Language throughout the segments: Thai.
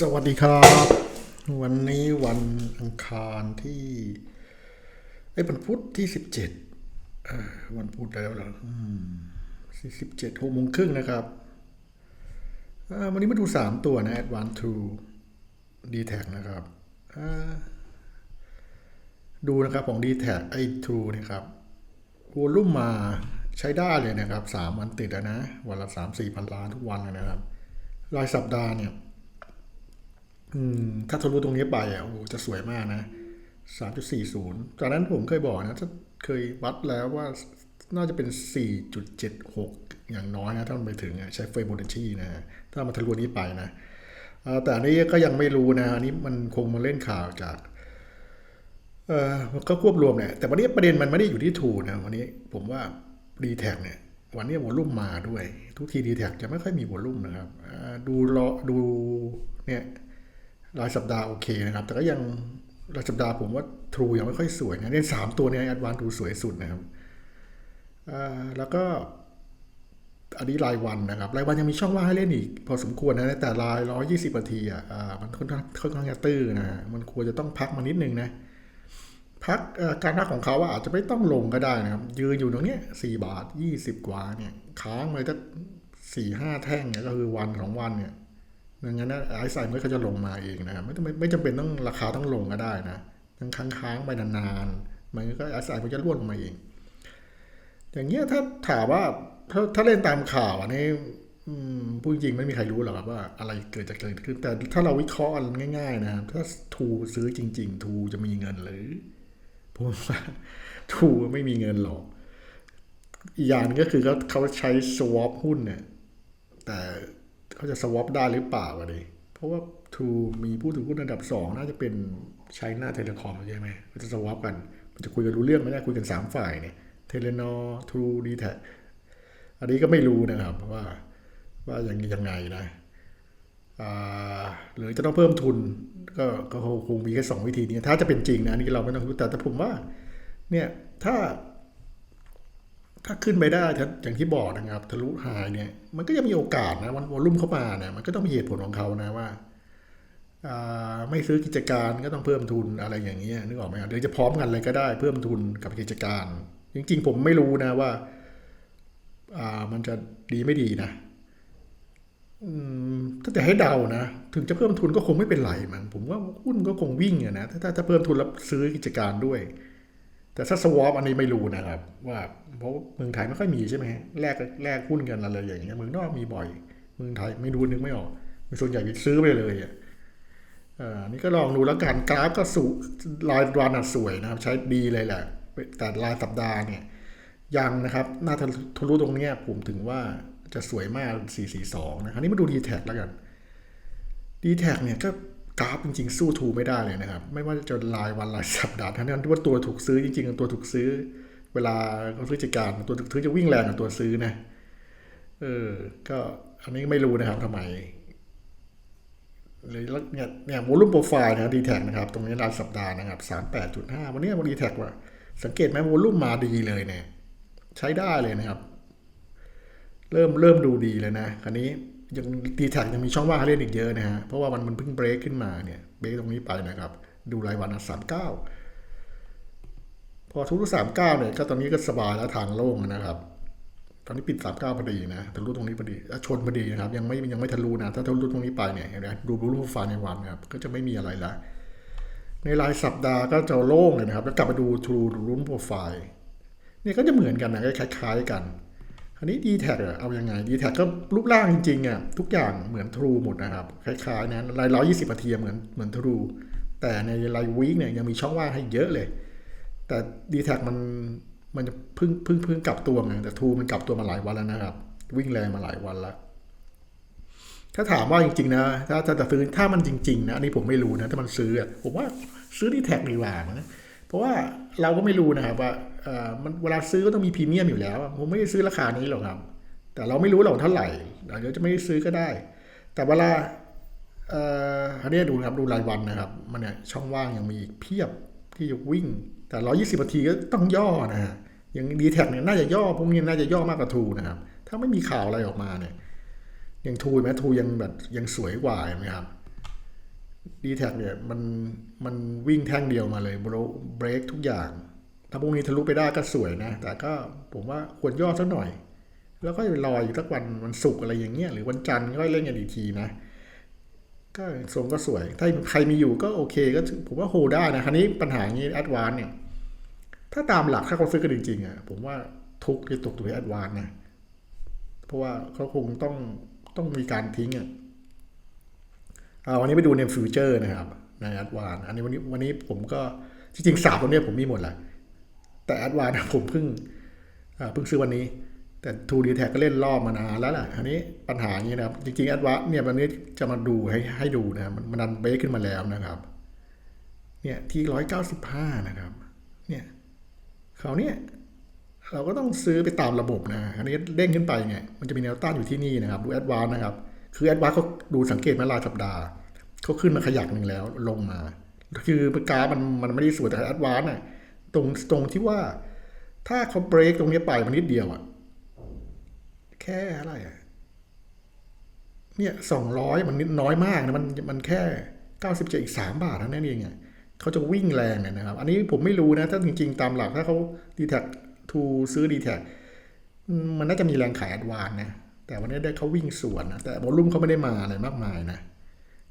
สวัสดีครับ วันนี้วันอังคารที่ไอ้วันพุธที่สิบเจ็ดวันพุธแล้วเหรอสิบเจ็ดหกโมงครึ่งนะครับวันนี้มาดูสามตัวนะ Advance True d t แทนะครับดูนะครับของ d t แทไอ้ True นะครับวอลุ่มมาใช้ได้เลยนะครับสามวันติดนะ วันละสามสี่พันล้านทุกวันเลยนะครับ รายสัปดาห์เนี่ย ถ้าทะลุตรงนี้ไปอะโอ้จะสวยมากนะ 3.40 จากนั้นผมเคยบอกนะ ถ้าเคยวัดแล้วว่าน่าจะเป็น 4.76 อย่างน้อยนะ ถ้ามันไปถึงใช้เฟรมโบนัชีนะถ้ามันทะลุนี้ไปนะแต่อันนี้ก็ยังไม่รู้นะอันนี้มันคงมาเล่นข่าวจากเออก็ควบรวมเนี่ยแต่วันนี้ประเด็นมันไม่ได้อยู่ที่ทูนะวันนี้ผมว่าดีแท็เนี่ยวันนี้วอลุ่มมาด้วย ทุกทีดีแท็จะไม่ค่อยมีวอลุ่มนะครับดูรอดูเนี่ย รายสัปดาห์โอเคนะครับ แต่ก็ยังรายสัปดาห์ผมว่า True ยังไม่ค่อยสวยนะเนี่ยสามตัวเนี้แอดวานทูสวยสุดนะครับแล้วก็อันนี้รายวันนะครับ รายวันยังมีช่องว่างให้เล่นอีก พอสมควรนะแต่รายร้อยยี่สิบนาทีอะมันค่อนข้างค่อนข้างจะตื้อนะมันควรจะต้องพักมานิดนึงนะพักการพักของเขาอาจจะไม่ต้องลงก็ได้นะครับ ยืนอยู่ตรงเนี้ยสี่บาทยี่สิบกว่าเนี่ยค้างเลยตั้งสี่ห้าแท่งเนี่ยก็คือวันสองวันเนี่ย ดังนั้นไอซ์ไซม์ก็จะลงมาเองนะครับไม่ต้องไม่จำเป็นต้องราคาต้องลงก็ได้นะยังค้างค้างๆไปนานๆมันก็ไอซ์ไซม์มันจะร่วนลงมาเอง อย่างเงี้ยถ้าถามว่าถ้าถ้าเล่นตามข่าวอันนี้อืมพูดจริงไม่มีใครรู้หรอกครับว่าอะไรเกิดจะเกิดขึ้นแต่ถ้าเราวิเคราะห์ง่าย ๆ นะครับ ถ้าทูซื้อจริง ๆ ทูจะมีเงินหรือผมว่าทูไม่มีเงินหรอกอีกอย่างหนึงก็คือเขาเขาใช้สวอปหุ้นเนี่ย แต่ เขาจะสวอปได้หรือเปล่าวะดิเพราะว่าทูมีผู้ถือหุ้นอันดับสองน่าจะเป็นใช้หน้าเทเลคอมใช่ไหมมันจะสวอปกัน มันจะคุยกันรู้เรื่องไม่ได้คุยกันสามฝ่ายเนี่ยเทเลนอทูดีแทอันนี้ก็ไม่รู้นะครับว่าว่ายังยังไงนะอ่าหรือจะต้องเพิ่มทุนก็ก็คงมีแค่สองวิธีนี้ ถ้าจะเป็นจริงนะอันนี้เราไม่ต้องรู้แต่แต่ผมว่าเนี่ยถ้า ถ้าขึ้นไปได้ถ้าอย่างที่บอกนะครับทะลุไฮเนี่ยมันก็ยังมีโอกาสนะวันวอลุ่มเข้ามาเนี่ยมันก็ต้องมีเหตุผลของเขานะว่าไม่ซื้อกิจการก็ต้องเพิ่มทุนอะไรอย่างเงี้ยนึกออกไหมครับหรือจะพร้อมกันเลยก็ได้เพิ่มทุนกับกิจการ จริงๆ ผมไม่รู้นะว่ามันจะดีไม่ดีนะถ้าจะให้เดานะ ถึงจะเพิ่มทุนก็คงไม่เป็นไรมันผมว่าหุ้นก็คงวิ่งอะนะถ้าถ้าถ้าเพิ่มทุนแล้วซื้อกิจการด้วย แต่ถ้าสวอปอันนี้ไม่รู้นะครับ ว่าเพราะเมืองไทยไม่ค่อยมีใช่ไหมแลกแลกหุ้นกันอะไรอย่างเงี้ยเมืองนอกมีบ่อย เมืองไทยไม่ดูนึกไม่ออกมีส่วนใหญ่ซื้อไปเลยอะอ่านี่ก็ลองดูแล้วกันกราฟก็สูรายวันอะสวยนะครับ ใช้ดีเลยแหละ แต่รายสัปดาห์เนี่ย ยังนะครับน่าจะทะลุตรงเนี้ยผมถึงว่าจะสวยมาก 442 นะคราวนี้มาดูดีแท็กแล้วกันดีแท็กเนี่ยก็ กราฟจริง ๆ สู้ทูไม่ได้เลยนะครับ ไม่ว่าจะรายวันรายสัปดาห์ทั้งนั้นที่ว่าตัวถูกซื้อจริง ๆ ตัวถูกซื้อ เวลาเขาซื้อกิจการตัวถูกซื้อจะวิ่งแรงกว่าตัวซื้อนะเออ ก็อันนี้ไม่รู้นะครับทำไมเลยเนี่ยเนี่ยวอลุ่มโปรไฟล์นะครับดีแท็กนะครับ ตรงนี้รายสัปดาห์นะครับ38.5วันนี้วันดีแท็กว่า สังเกตไหมวอลุ่มมาดีเลยเนี่ย ใช้ได้เลยนะครับ เริ่มเริ่มดูดีเลยนะคราวนี้ ยังดีแท็ยังมีช่องว่างให้เล่นอีกเยอะนะฮะ เพราะว่ามันมันเพิ่งเบรกขึ้นมาเนี่ย เบรกตรงนี้ไปนะครับ ดูรายวันสามเก้าพอทุกสามเก้าเนี่ยก็ตอนนี้ก็สบายแล้วทางโล่งนะครับ ตอนนี้ปิดสามเก้าพอดีนะทะลุตรงนี้พอดีชนพอดีนะครับ ยังไม่ยังไม่ทะลุนะ ถ้าทะลุตรงนี้ไปเนี่ยเห็นไหมดูรูปโปรไฟล์ในวันนะครับ ก็จะไม่มีอะไรละในรายสัปดาห์ก็จะโล่งเลยนะครับ แล้วกลับมาดูทรูรูมโปรไฟล์เนี่ยก็จะเหมือนกันนะคล้ายๆกัน อันนี้ d t แทเอายังไง d t แทก็รูปร่างจริงๆอะทุกอย่างเหมือน True หมดนะครับ คล้ายๆนะรายร้อยยี่สิบนาทีเหมือนเหมือน True แต่ในรายวีคเนี่ยยังมีช่องว่างให้เยอะเลย แต่ d t แทมันมันจะพิ่งพิ่งพิ่งกลับตัวไงแต่ True มันกลับตัวมาหลายวันแล้วนะครับ วิ่งแรงมาหลายวันแล้วถ้าถามว่าจริงๆนะถ้าถ้าจะซื้อถ้ามันจริง ๆ นะอันนี้ผมไม่รู้นะถ้ามันซื้ออะผมว่าซื้อดีแท็กดีกว่านะ เพราะว่าเราก็ไม่รู้นะครับว่าเออมันเวลาซื้อก็ต้องมีพรีเมียมอยู่แล้วผมไม่ได้ซื้อราคานี้หรอกครับ แต่เราไม่รู้หรอกเท่าไหร่เดี๋ยวจะไม่ได้ซื้อก็ได้ แต่เวลาเอ่ออันนี้ดูนะครับดูรายวันนะครับ มันเนี่ยช่องว่างยังมีอีกเพียบที่จะวิ่ง แต่ร้อยี่สิบนาทีก็ต้องย่อนะฮะอย่างดีแท็เนี่ยน่าจะย่อพวกนี้น่าจะย่อมากกว่าทูนะครับถ้าไม่มีข่าวอะไรออกมาเนี่ยยังทูไหมทูยังแบบยังสวยกว่าไหมครับ ดีแท็เนี่ยมันมันวิ่งแท่งเดียวมาเลยเบรกทุกอย่าง ถ้าพรุ่งนี้ทะลุไปได้ก็สวยนะ แต่ก็ผมว่าควรย่อสักหน่อย แล้วก็รออีกสักวันวันศุกร์อะไรอย่างเงี้ยหรือวันจันทร์ก็เล่นกันอีกทีนะ ก็ทรงก็สวย ถ้าใครมีอยู่ก็โอเคก็ผมว่าโฮได้นะคราวนี้ปัญหาอย่างนี้แอดวานเนี่ยถ้าตามหลักถ้าเขาซื้อกันจริงๆอะผมว่าทุกจะตกตัวแอดวานนะเพราะว่าเขาคงต้องต้องมีการทิ้งอะ วันนี้ไปดูในฟิวเจอร์นะครับในแอดวานอันนี้วันนี้วันนี้ผมก็จริงๆสามตัวเนี้ยผมมีหมดแหละแต่แอดวานผมเพิ่งเพิ่งซื้อวันนี้ แต่ทูดีแท็กก็เล่นรอบมานานแล้วแหละอันนี้ปัญหาอย่างนี้นะครับ จริงๆแอดวานเนี่ยวันนี้จะมาดูให้ให้ดูนะครับมันมันดันเบรกขึ้นมาแล้วนะครับเนี่ยที่ร้อยเก้าสิบห้านะครับ เนี่ยเขาวเนี่ยเราก็ต้องซื้อไปตามระบบนะ อันนี้เด้งขึ้นไปเนี่ย มันจะมีแนวต้านอยู่ที่นี่นะครับ ดูแอดวานนะครับ คือแอดวานเขาดูสังเกตมารายสัปดาห์เขาขึ้นมาขยักหนึ่งแล้วลงมา คือกราฟมันมันไม่ได้สวยแต่แอดวานน่ะตรงตรงที่ว่า ถ้าเขาเบรกตรงนี้ไปมันนิดเดียวอะแค่อะไรอะเนี่ยสองร้อยมันนิดน้อยมากนะมันมันแค่เก้าสิบเจ็ดอีกสามบาทเท่านั้นเองอะเขาจะวิ่งแรงนะครับ อันนี้ผมไม่รู้นะ ถ้าจริงๆ ตามหลักถ้าเขาดีแท็ทูซื้อดีแท็มันน่าจะมีแรงขายแอดวานนะ แต่วันนี้ได้เขาวิ่งสวนนะแต่บอลลุ่มเขาไม่ได้มาอะไรมากมายนะ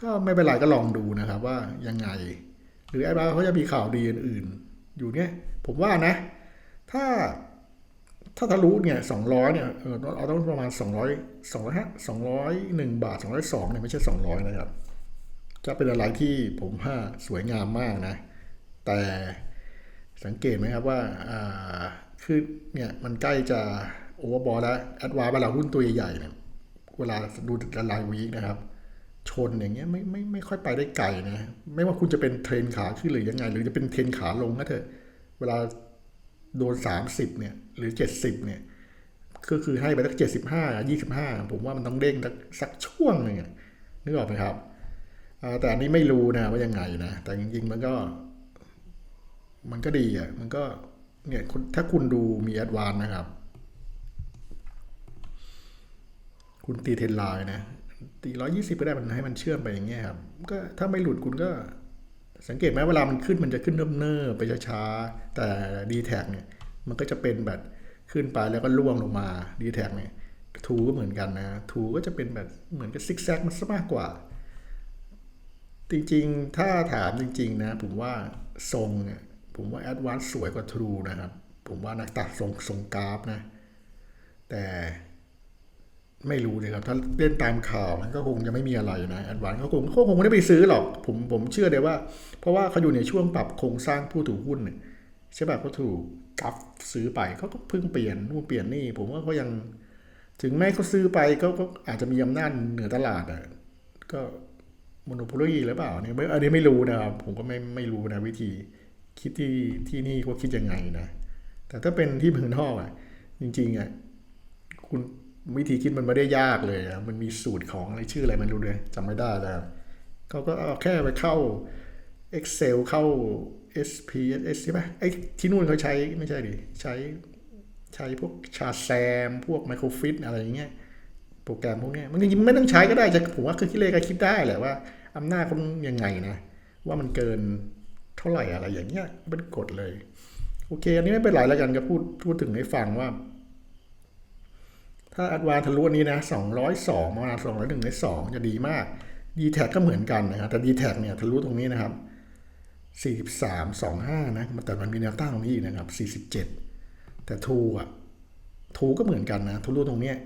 ก็ไม่เป็นไรก็ลองดูนะครับว่ายังไง หรือแอดวาเขาจะมีข่าวดีอื่นๆ อยู่เนี่ยผมว่านะ ถ้าถ้าทะลุเนี่ยสองร้อยเนี่ยเออเราต้องประมาณสองร้อยสองร้อยห้าสองร้อยหนึ่งบาทสองร้อยสองเนี่ยไม่ใช่สองร้อยนะครับ จะเป็นอะไรที่ผมว่าสวยงามมากนะ แต่สังเกตไหมครับว่าอ่าคือเนี่ยมันใกล้จะ โอเวอร์บอลแล้วแอดวานเวลาหุ้นตัวใหญ่ๆเนี่ยเวลาดูรายวีคนะครับ ชนอย่างเงี้ยไม่ไม่ไม่ค่อยไปได้ไกลนะไม่ว่าคุณจะเป็นเทรนขาขึ้นหรือยังไง หรือจะเป็นเทรนขาลงก็เถอะเวลาโดนสามสิบเนี่ยหรือเจ็ดสิบเนี่ยก็คือให้ไปสักเจ็ดสิบห้ายี่สิบห้าผมว่ามันต้องเด้งสักช่วงหนึ่งนึกออกไหมครับ แต่อันนี้ไม่รู้นะว่ายังไงนะ แต่จริง ๆ มันก็ มันก็ดีอะ มันก็เนี่ยถ้าคุณดูมีแอดวานนะครับ คุณตีเทนไลน์นะตีร้อยี่สิบก็ได้มันให้มันเชื่อมไปอย่างเงี้ยครับก็ถ้าไม่หลุดคุณก็สังเกตไหมเวลามันขึ้นมันจะขึ้นเนิบๆไปช้าๆแต่ดีแท็เนี่ยมันก็จะเป็นแบบขึ้นไปแล้วก็ล่วงลงมาดีแท็เนี่ยทูก็เหมือนกันนะ ทูก็จะเป็นแบบเหมือนกับซิกแซกมันซะมากกว่า จริงๆ ถ้าถามจริง ๆ นะ ผมว่าทรงเนี่ยผมว่าแอดวานซ์สวยกว่าทรูนะครับ ผมว่านักตัดทรงทรงกราฟนะ แต่ ไม่รู้เลยครับ ถ้าเล่นตามข่าวมันก็คงจะไม่มีอะไรนะแอดวานเขาคงเขาคงไม่ได้ไปซื้อหรอก ผมผมเชื่อเลยว่า เพราะว่าเขาอยู่ในช่วงปรับโครงสร้างผู้ถือหุ้นเนี่ยใช่ป่ะเขาถูกกราฟซื้อไปเขาก็เพิ่งเปลี่ยนนู่นเปลี่ยนนี่ ผมว่าเขายัง ถึงแม้เขาซื้อไปก็ก็อาจจะมีอำนาจเหนือตลาดอะก็มโนโพลีหรือเปล่าเนี่ยไม่อันนี้ไม่รู้นะครับผมก็ไม่ไม่รู้นะวิธี คิดที่ที่นี่เขาคิดยังไงนะแต่ถ้าเป็นที่เมืองนอกอะ จริงๆอะคุณ วิธีคิดมันไม่ได้ยากเลยอะมันมีสูตรของอะไรชื่ออะไรมันรู้เลยจำไม่ได้แล้วเขาก็เอาแค่ไปเข้า Excel เข้า SPSS ใช่ไหมไอ้ที่นู่นเขาใช้ไม่ใช่ดิใช้ใช้พวกชาแซม พวกไมโครฟิตอะไรอย่างเงี้ยโปรแกรมพวกเนี้ยมันจริงไม่ต้องใช้ก็ได้จะผมว่าคือคิดเลขก็คิดได้แหละว่าอำนาจเขายังไงนะ ว่ามันเกินเท่าไหร่อะไรอย่างเงี้ยเป็นกฎเลย โอเค อันนี้ไม่เป็นไรแล้วกันก็พูดพูดถึงให้ฟังว่า ถ้าอัดวานทะลุอันนี้นะสองร้อยสองมาสองร้อยหนึ่งในสองจะดีมากดีแท็ก็เหมือนกันนะครับแต่ดีแท็เนี่ยทะลุตรงนี้นะครับสี่สิบสามสองห้านะแต่มันมีแนวต้านตรงนี้อีกนะครับสี่สิบเจ็ดแต่ทูอะทูก็เหมือนกันนะทะลุตรงเนี้ย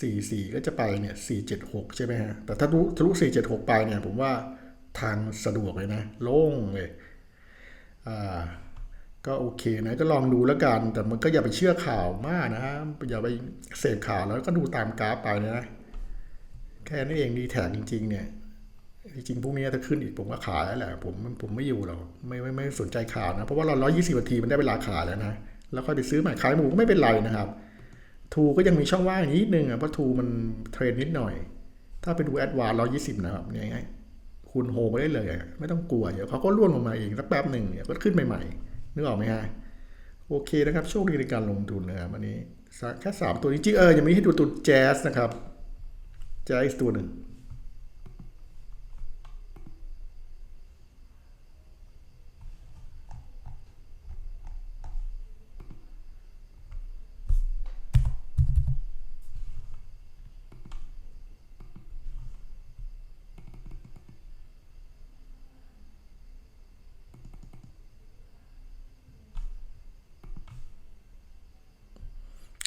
สี่สี่ก็จะไปเนี่ยสี่เจ็ดหกใช่ไหมฮะ แต่ถ้าทะลุทะลุสี่เจ็ดหกไปเนี่ย ผมว่าทางสะดวกเลยนะ โล่งเลย อ่า ก็โอเคนะก็ลองดูแล้วกัน แต่มันก็อย่าไปเชื่อข่าวมากนะฮะอย่าไปเสพข่าวแล้วก็ดูตามกราฟไปนะ แค่นั้นเองดีแท็จริง ๆ เนี่ยจริงๆพวกนี้ถ้าขึ้นอีกผมก็ขายแล้วแหละผมผมไม่อยู่หรอกไม่ไม่ไม่สนใจข่าวนะ เพราะว่าเราร้อยยี่สิบนาทีมันได้เวลาขายแล้วนะ แล้วค่อยไปซื้อใหม่ขายหมูก็ไม่เป็นไรนะครับ ทูก็ยังมีช่องว่างนิดนึงอะเพราะทูมันเทรนนิดหน่อย ถ้าไปดูแอดวานร้อยี่สิบนะครับเนี่ยไงคุณโฮไปได้เลย ไม่ต้องกลัวเดี๋ยวเขาก็ล่วนลงมาเองสักแป๊บหนึ่งเดี๋ยวก็ขึ้นใหม่ๆ นึกออกไหมฮะโอเคนะครับ โชคดีในการลงทุนนะครับวันนี้แค่สามตัวจริงเออยังมีให้ดูตัวแจ๊สนะครับแจ๊สตัวหนึ่ง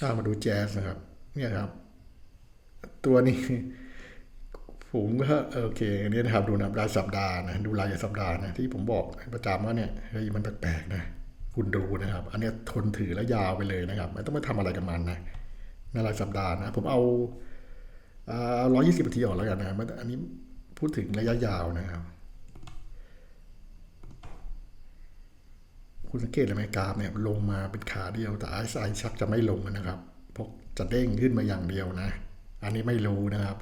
อ่ามาดูแจ๊สนะครับ เนี่ยครับ ตัวนี้ ผมก็โอเคอันนี้นะครับดูนะรายสัปดาห์นะดูรายสัปดาห์นะที่ผมบอกประจำว่าเนี่ยเฮ้ยมันแปลกๆนะคุณดูนะครับ อันนี้ทนถือแล้วยาวไปเลยนะครับ ไม่ต้องไปทำอะไรกับมันนะในรายสัปดาห์นะ ผมเอาร้อยยี่สิบนาทีออกแล้วกันนะมันอันนี้พูดถึงระยะยาวนะครับ คุณสังเกตเลยไหมกราฟเนี่ยลงมาเป็นขาเดียว แต่ไอซ์ไอชักจะไม่ลงนะครับเพราะจะเด้งขึ้นมาอย่างเดียวนะ อันนี้ไม่รู้นะครับ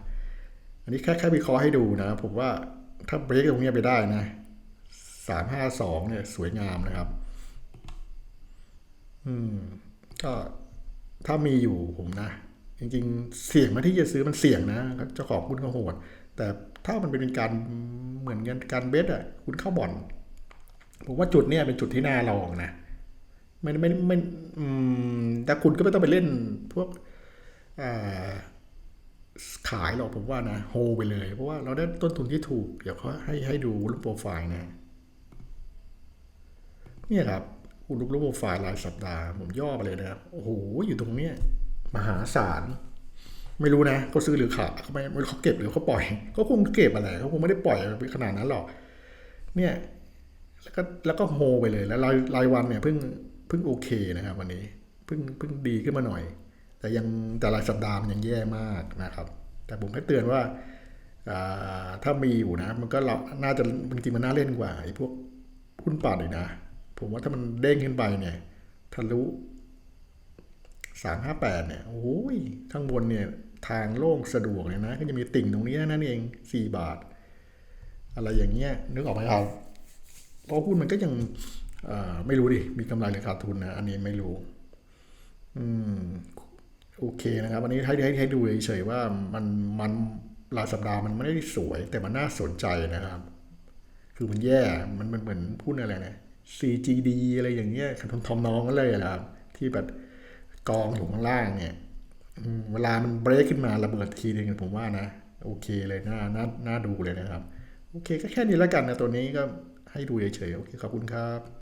อันนี้แค่แค่วิเคราะห์ให้ดูนะ ผมว่าถ้าเบรกตรงเนี้ยไปได้นะสามห้าสองเนี่ยสวยงามนะครับ อืม ก็ถ้ามีอยู่ผมนะ จริง ๆ เสี่ยงมาที่จะซื้อมันเสี่ยงนะเจ้าของหุ้นก็โหด แต่ถ้ามันเป็นการเหมือนกันการเบสอะ คุณเข้าบ่อน ผมว่าจุดเนี้ยเป็นจุดที่น่าลองนะไม่ไม่ไม่อืมแต่คุณก็ไม่ต้องไปเล่นพวกอขายหรอกผมว่านะโฮไปเลย เพราะว่าเราได้ต้นทุนที่ถูก เดี๋ยวเขาให้ให้ดูรูปโปรไฟล์นะเนี่ยครับคุณรูปโปรไฟล์รายสัปดาห์ผมย่อไปเลยนะครับโอ้โหอยู่ตรงเนี้ยมหาศาลไม่รู้นะเขาซื้อหรือขายเขาไม่เขาเก็บหรือเขาปล่อยเขาคงเก็บอะไรเขาคงไม่ได้ปล่อยไปขนาดนั้นหรอก เนี่ย แล้วก็แล้วก็โฮไปเลย แล้วรายรายวันเนี่ยเพิ่งเพิ่งโอเคนะครับ วันนี้เพิ่งเพิ่งดีขึ้นมาหน่อย แต่ยังแต่รายสัปดาห์มันยังแย่มากนะครับ แต่ผมให้เตือนว่าถ้ามีอยู่นะ มันก็เราน่าจะจริงๆมันน่าเล่นกว่าไอ้พวกหุ้นป่าเลยนะ ผมว่าถ้ามันเด้งขึ้นไปเนี่ยทะลุสามห้าแปดเนี่ยโอ้ยข้างบนเนี่ยทางโล่งสะดวกเลยนะ ก็จะมีติ่งตรงนี้นั่นเองสี่บาท อะไรอย่างเงี้ยนึกออกไหมครับ เพราะหุ้นมันก็ยังไม่รู้ดิ มีกำไรหรือขาดทุนนะ อันนี้ไม่รู้ อืม โอเคนะครับ อันนี้ให้ให้ให้ดูเฉยๆว่ามันมันรายสัปดาห์มันไม่ได้สวย แต่มันน่าสนใจนะครับ คือมันแย่ มันมันเหมือนพูดอะไรนะ CGD อะไรอย่างเงี้ยทำทำน้องกันเลยนะครับ ที่แบบกองอยู่ข้างล่างเนี่ยเวลามันเบรกขึ้นมาระเบิดทีนึงผมว่านะ โอเคเลยน่าน่าน่าดูเลยนะครับ โอเคก็แค่นี้แล้วกันนะตัวนี้ก็ ให้ดูเฉยๆโอเคขอบคุณครับ